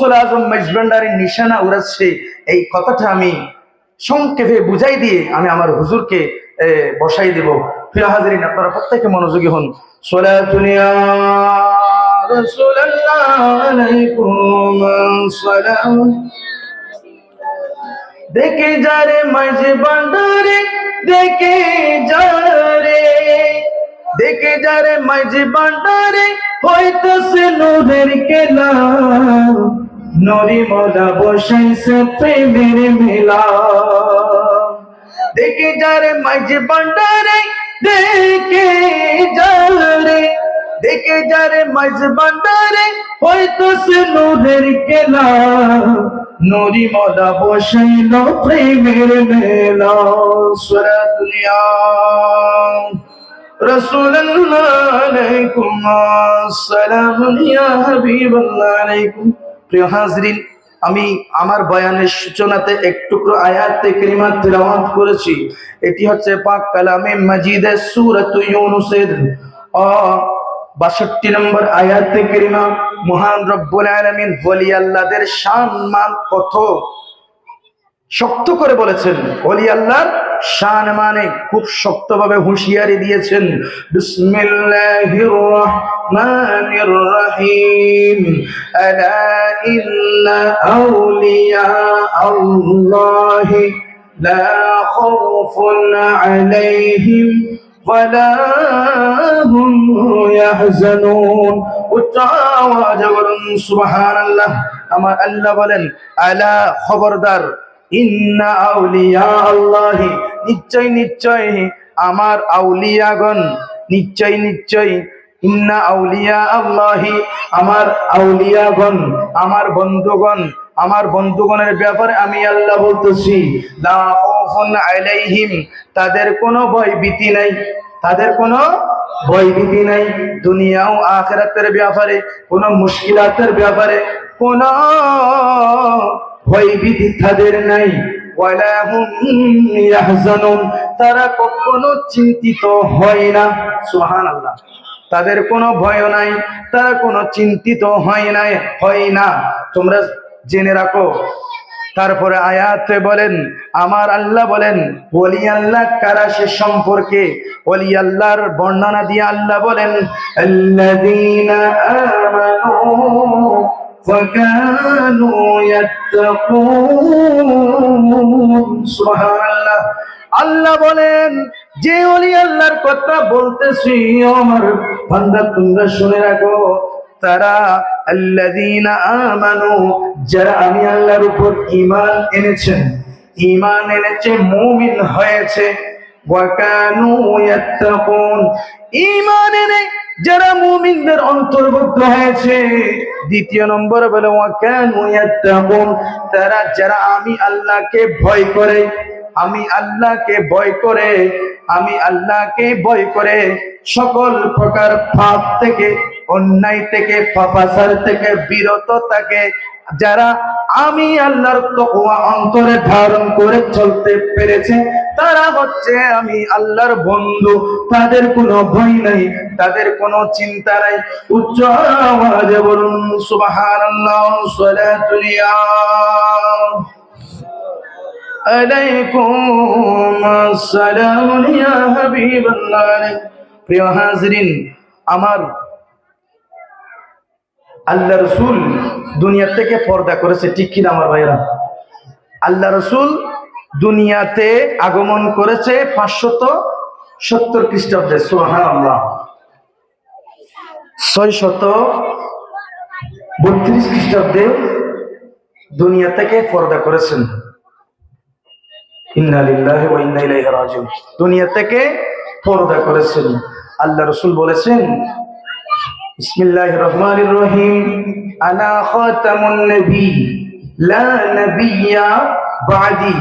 গৌসুল আজম মেজবান্ডারের নিশানা উড়াচ্ছে। এই কথাটা আমি সংক্ষেপে বুঝাই দিয়ে আমি আমার হুজুরকে বসাই দেব। প্রিয় হাজারিন, আপনারা প্রত্যেকে মনোযোগী হন। সোলাতুনিয়া রাসূলুল্লাহ আলাইকুম সালাম। দেখে যারে মাঝে দেখে দেখে যারে মাঝে বান্ডারে হয়তো সে নূরের কেলা। নরি মোলা বসাইছে প্রেমের মেলা দেখে যারে মাঝে বান্ডারে দেখে যারে দেখে যারে মাঝে বান্ডারে হয়তো সে নূরের কেলা নরি মোলা বসাইল প্রেমের মেলা সুরা দুনিয়া رسول الله عليكم السلام يا حبيب الله عليكم প্রিয় হাজরিন, আমি আমার বয়ানের সূচনাতে এক টুকরো আয়াতে কারিমা তেলাওয়াত করেছি। এটি হচ্ছে পাক কালামে মাজিদের সূরাত ইউনুসের, আ 62 নম্বর আয়াতে কারিমা, মহান রব্বুল আলামিন ওলি আল্লাহদের শান মান কত? শক্ত করে বলেছেন অলি আল্লাহর শান মানে খুব শক্তভাবে হুঁশিয়ারি দিয়েছেন, বিসমিল্লাহির রহমানির রহিম আলা ইন্না আউলিয়া আল্লাহি লা খাউফুন আলাইহিম ولا هم يحزنون উচ্চ আওয়াজে বলুন সুবহানাল্লাহ আমার আল্লাহ বলেন আলা খবরদার ইন্না আউলিয়া আল্লাহি নিশ্চয় নিশ্চয় আমার আউলিয়াগণ নিশ্চয় নিশ্চয় ইন্না আউলিয়া আল্লাহি, আমার আউলিয়াগণ, আমার বন্ধুগণ, আমার বন্ধুগণের ব্যাপারে আমি আল্লাহ বলতেছি আলাইহিম, তাদের কোনো ভয় ভীতি নাই, তাদের কোনো ভয় ভীতি নাই, দুনিয়া ও আখিরাতের ব্যাপারে, কোনো মুশকিলাতের ব্যাপারে, কোনো ভয় ভীতি তাদের নাই তারা কখনো চিন্তিত হয় না, সুবহানাল্লাহ। তাদের কোনো ভয় নাই, তারা কোনো চিন্তিত হয় নাই, হয় না। তোমরা জেনে রাখো। তারপরে আয়াতে বলেন, আমার আল্লাহ বলেন অলি আল্লাহ কারা সে সম্পর্কে? অলি আল্লাহর বর্ণনা দিয়ে আল্লাহ বলেন আল্লাহ বলেন, যে অলি আল্লাহর কথা বলতেছি, আমার বান্দা, তোমরা শুনে রাখো, তারা আল্লাযীনা আমানু, যারা আমি আল্লাহর উপর ঈমান এনেছেন, ঈমান এনেছে, মুমিন হয়েছে। ওয়াকানু ইয়াত্তাকুন, ঈমান এনে যারা মুমিনদের অন্তর্ভুক্ত হয়েছে। দ্বিতীয় নম্বর বলে ওয়াকানু ইয়াত্তাকুন, তারা যারা আমি আল্লাহকে ভয় করে। আমি আল্লাহকে ভয় করে, আমি আল্লাহকে ভয় করে সকল প্রকার পাপ থেকে, অন্যায় থেকে, পাপাচার থেকে, বিরত থাকে। যারা আমি আল্লাহর তকওয়া অন্তরে ধারণ করে চলতে পেরেছে, তারা হচ্ছে আমি আল্লাহর বন্ধু। তাদের কোনো ভয় নাই, তাদের কোনো চিন্তা নাই। উচ্চ আওয়াজে বলুন, সুবহানাল্লাহ সালাতুলিয়া আমার আল্লাহ রসুল দুনিয়া থেকে পর্দা করেছে, ঠিক কিনা আমার ভাইরা আল্লাহ রসুল দুনিয়াতে আগমন করেছে পাঁচশত সত্তর খ্রিস্টাব্দে সোহান আল্লাহ ছয় শত বত্রিশ খ্রিস্টাব্দে দুনিয়া থেকে পর্দা করেছেন। দুনিয়া থেকে পর্দা করেছেন। আল্লাহ রসুল বলেছেন, বিসমিল্লাহির রহমান রহিম আনা খতামুন নবী, লা নবিয়া বাদি।